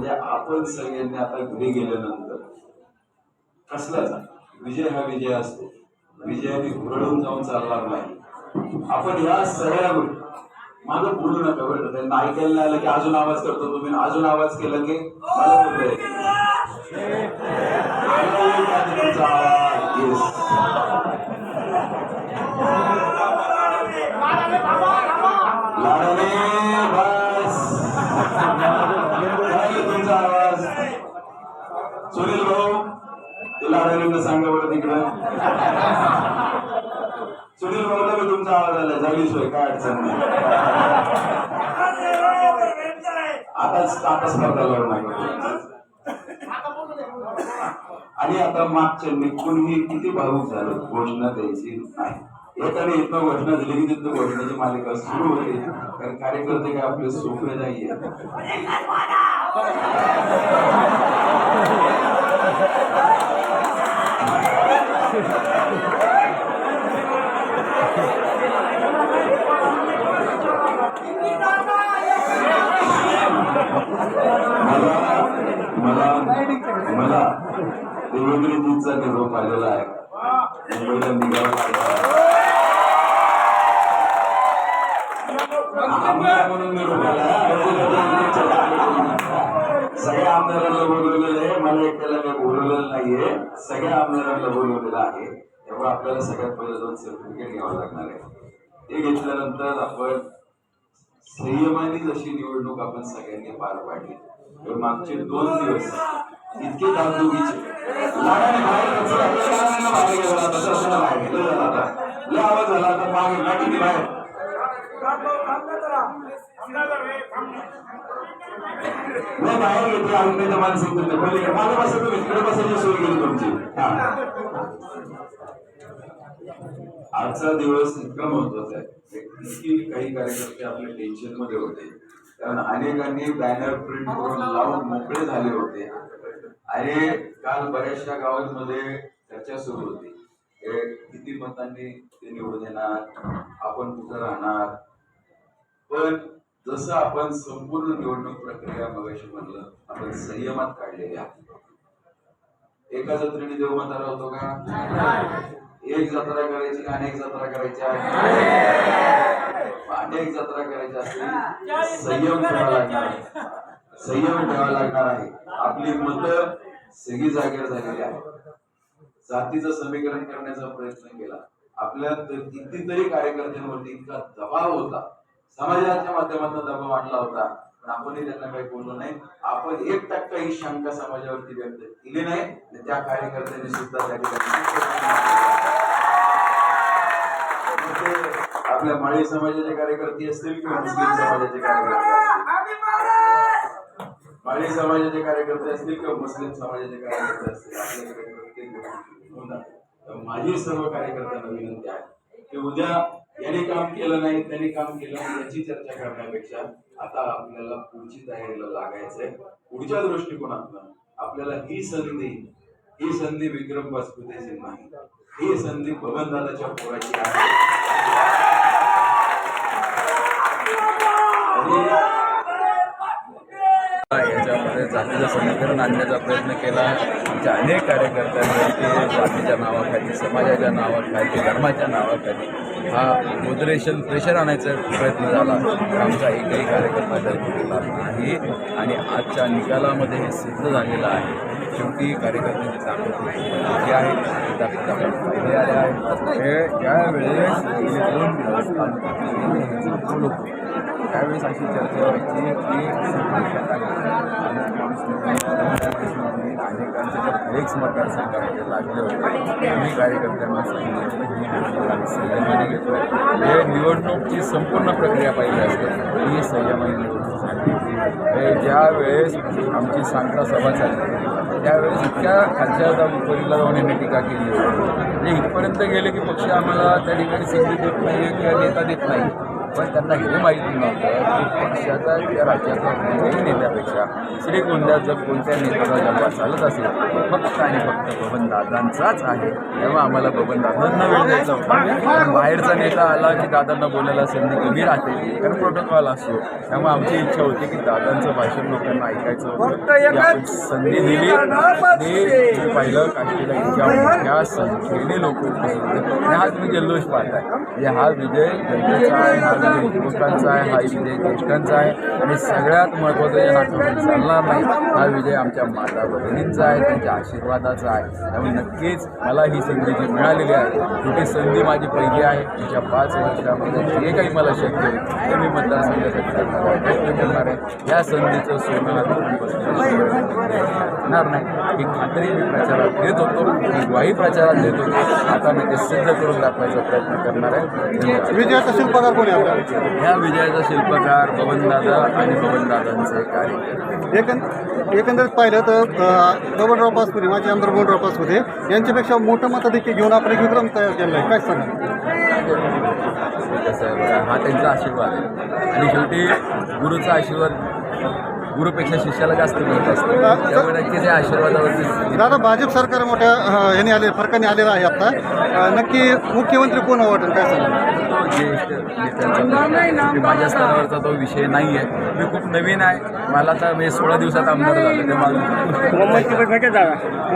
म्हणजे आपण सगळ्यांनी आता घरी गेल्यानंतर कसलाच विजय हा विजय असतो. विजयाने हुरळून जाऊन चालणार नाही. आपण या सगळ्या माझं बोलू नका बरं त्यांना ऐकायला नाही आलं की अजून आवाज करतो तुम्ही. अजून आवाज केला की. मला येत आहे तुमचा आवाज. Yes. लाडाने बस काय तुमचा आवाज सुनील भाऊ तुला लाडाने सांगा बरं तिकडं. सुनील भाऊला मी तुमचा आवाज आला. झाली सोय काय अडचण नाही. आताच आता स्पर्धा लढणार आणि आता मागच्या निघूनही किती भावूक झालं. घोषणा द्यायची नाही. एकाने इथं घोषणा दिली की तिथं घोषणाची मालिका सुरू होते. कारण कार्यकर्ते काय आपले सोपे नाहीये. देवेंद्र निरोप आलेला आहे. मुंबईला निघाला आमदार म्हणून निरोप आला सगळ्या आमदारांना बोलवलेलं आहे. मला एकट्याला काही बोलवलेलं नाहीये. सगळ्या आमदारांना बोलवलेलं आहे. त्यामुळे आपल्याला सगळ्यात पहिले जाऊन सर्टिफिकेट घ्यावं लागणार आहे. ते घेतल्यानंतर आपण संयमाने जशी निवडणूक आपण सगळ्यांनी पार पाडली. तर मागचे दोन दिवस इतके धाकधुकीचे बाहेर आवाज झाला. आता मागे बाहेर. नाही माणसं मागे बसा तुम्ही? तिकडे बसायची सोय केली तुमची. आजचा दिवस इतका महत्त्वाचा आहे. इतकी काही कार्यकर्ते आपल्या टेन्शनमध्ये होते. कारण अनेकांनी बॅनर प्रिंट करून लावून मोकळे झाले होते. आणि काल बऱ्याचशा गावांमध्ये चर्चा सुरू होती. किती मतांनी ते निवडून येणार? आपण कुठं राहणार? पण जसं आपण संपूर्ण निवडणूक प्रक्रिया मगाशी म्हणलं आपण संयमात काढलेली आहे. एका जत्रेने देव म्हातारा होतो का? एक जत्रा करायची का अनेक जत्रा करायच्या अनेक जत्रा करायच्या असतील संयम ठेवावा लागणार आहे. संयम ठेवावा लागणार आहे. आपली मत सगळी जागेवर झालेली आहे जातीचं समीकरण करण्याचा प्रयत्न केला. आपल्या त- कितीतरी कार्यकर्त्यांवरती इतका दबाव होता. समाजाच्या माध्यमातून दबाव आणला होता. पण आपणही त्यांना काही बोललो नाही. आपण एक टक्का ही शंका समाजावरती व्यक्त केली नाही. आणि त्या कार्यकर्त्यांनी सुद्धा त्या ठिकाणी आपल्या माळी समाजाचे कार्यकर्ते असतील किंवा मुस्लिम समाजाचे कार्यकर्ते असतील. माळी. समाजाचे कार्यकर्ते असतील किंवा मुस्लिम समाजाचे कार्यकर्ते असतील आपल्याकडे प्रत्येक माझी सर्व कार्यकर्त्यांना विनंती आहे की उद्या याने काम केलं नाही त्यांनी काम केलं याची चर्चा करण्यापेक्षा आता आपल्याला पुढची तयारीला लागायचंय. पुढच्या दृष्टिकोनातून आपल्याला ही संधी ही संधी विक्रम पासपुतेची नाही ही संधी बबनदादाच्या पोराची आहे आणि याच्यामध्ये समीकरण आणण्याचा प्रयत्न केला. आमच्या अनेक कार्यकर्त्यांवरती जातीच्या नावाखाली समाजाच्या नावाखाली धर्माच्या नावाखाली हा मोदरेशन प्रेशर आणायचा प्रयत्न झाला. तर आमचा एकही कार्यकर्ता त्यात नाही आणि आजच्या निकालामध्ये हे सिद्ध झालेलं आहे. शेवटी कार्यकर्त्यांची ताकद जी आहे ताकद आपल्याला फायदे आले आहेत. हे यावेळेस गेले दोन दिवस काल त्यावेळेस अशी चर्चा व्हायची की अनेकांचे जे फ्लेक्स मतदारसंघामध्ये लागले होते आम्ही कार्यकर्त्यांना सांगितलं संयमाने घेतो हे निवडणूकची संपूर्ण प्रक्रिया पाहिजे असते ही संयमाने निवडणूक झाली. हे ज्या वेळेस आमची सांगता सभा चालली त्यावेळेस इतक्या खालच्या जाऊन जाऊन टीका केली होती. म्हणजे इथपर्यंत गेले की पक्ष आम्हाला त्या ठिकाणी संधी देत नाही किंवा नेता देत नाही पण त्यांना हे माहिती नव्हतं की पक्षाचा त्या राज्याचा कोणत्याही नेत्यापेक्षा श्रीगोंद्यात जर कोणत्या नेत्याचा डबा चालत असेल फक्त आणि फक्त बबन दादांचाच आहे तेव्हा आम्हाला बबन दादांना वेळ द्यायचा होता. बाहेरचा नेता आला की दादांना बोलायला संधी कमी राहते कारण प्रोटोकॉल असतो. त्यामुळे आमची इच्छा होती की दादांचं भाषण लोकांना ऐकायचं होतं. संधी दिली. पाहिलं काशीला इतक्या मोठ्या संख्येने लोक उपस्थित. आणि हा तुम्ही जल्लोष पाहताय. म्हणजे हा विजय जनतेचा आहे युवकांचा आहे हा विजय ज्येष्ठांचा आहे आणि सगळ्यात महत्त्वाचं या नाटकामध्ये चालणार नाही. हा विजय आमच्या माता बहिणींचा आहे त्यांच्या आशीर्वादाचा आहे. त्यामुळे नक्कीच मला ही संधी जी मिळालेली आहे छोटी संधी माझी पहिली आहे. तिच्या पाच वर्षामध्ये जे काही मला शक्य होईल ते मी मतदारसंघासाठी करणार आहे. प्रयत्न करणार आहे. या संधीचं सोनं होणार नाही. ही खात्री मी प्रचारात देत होतो. मी ग्वाही प्रचारात देत होतो. आता मी ते सिद्ध करून दाखवायचा प्रयत्न करणार आहे. विजयाचा शिल्पकार कोणी या विजयाचा शिल्पकार बबनदादा आणि बबनदादांचे कार्य एकं एकंदरीत पाहिलं तर बबनराव पाचपुते माजी आमदार बबनराव पाचपुते यांच्यापेक्षा मोठं मताधिक्य घेऊन आपण एक विक्रम तयार केला आहे. काय सांगा हा त्यांचा आशीर्वाद आहे. आणि शेवटी गुरुचा आशीर्वाद गुरुपेक्षा शिष्याला जास्त मिळत असतो. त्यामुळे नक्कीच या आशीर्वादावरती दादा भाजप सरकार मोठ्या ह्याने आले फरकाने आलेलं आहे आता. नक्की मुख्यमंत्री कोण वाटेल काय सांगा ज्येष्ठ नेत्यांचा शेवटी माझ्या स्तरावरचा तो विषय नाही आहे मी खूप नवीन आहे. मला तर म्हणजे सोळा दिवसात आमदार झालं ते मला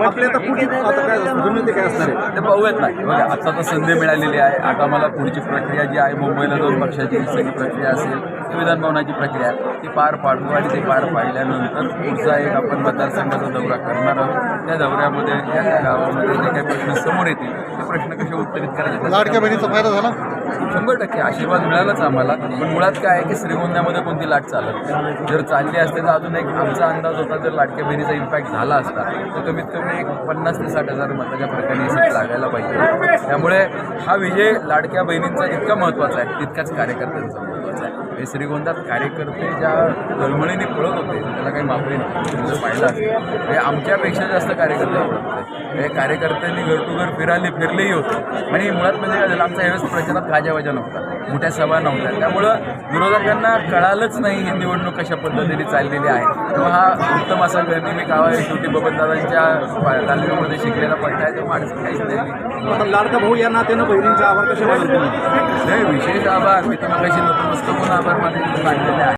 आपल्या आता पुढे आता काय असणार रणनीती काय असणार आहे? ते पाहूयात नाही बघा आता तर संधी मिळालेली आहे. आता मला पुढची प्रक्रिया जी आहे मुंबईला जाऊन पक्षाची सगळी प्रक्रिया असेल. ती विधानभवनाची प्रक्रिया ती पार पाडू आणि ते पार पाडल्यानंतर पुढचा एक आपण मतदारसंघाचा दौरा करणार आहोत. त्या दौऱ्यामध्ये या त्या गावामध्ये जे काही प्रश्न समोर येतील ते प्रश्न कसे उत्तरित करायचे लाडक्या बहिणीचा फायदा झाला? शंभर टक्के आशीर्वाद मिळालाच आम्हाला. पण मुळात काय आहे की श्रीगोंद्यामध्ये कोणती लाट चालत. जर चालली असते तर अजून एक आमचा अंदाज होता जर लाडक्या बहिणीचा इम्पॅक्ट झाला असता तर कमीत कमी एक पन्नास ते साठ हजार मताच्या प्रकारे लागायला पाहिजे. त्यामुळे हा विजय लाडक्या बहिणींचा जितका महत्त्वाचा आहे तितकाच कार्यकर्त्यांचा. हे श्रीगोंद्यात कार्यकर्ते ज्या तळमळीने पळत होते त्याला काही मापरी नाही. तुम्ही जर पाहिलं हे आमच्यापेक्षा जास्त कार्यकर्ते पळत होते. हे कार्यकर्त्यांनी घर टू घर फिरायले फिरलेही होते. आणि मुळात म्हणजे काय झालं आमचा ह्यावेळेस प्रचारात गाजावाजा नव्हता. मोठ्या सभा नव्हत्या. त्यामुळं विरोधकांना कळालंच नाही ही निवडणूक कशा पद्धतीने चाललेली आहे. तेव्हा हा उत्तम असा गणिमी गाव आहे शेवटी बबनदादांच्या तालुक्यामध्ये शिकलेला पट्टा आहे तो माणसं काहीच नाही. लाडका भाऊ या नात्यानं बहिणींचा आभार कशा नाही विशेष आभार. मी तुम्हाला कशी नतमस्तक आभार मानले आहे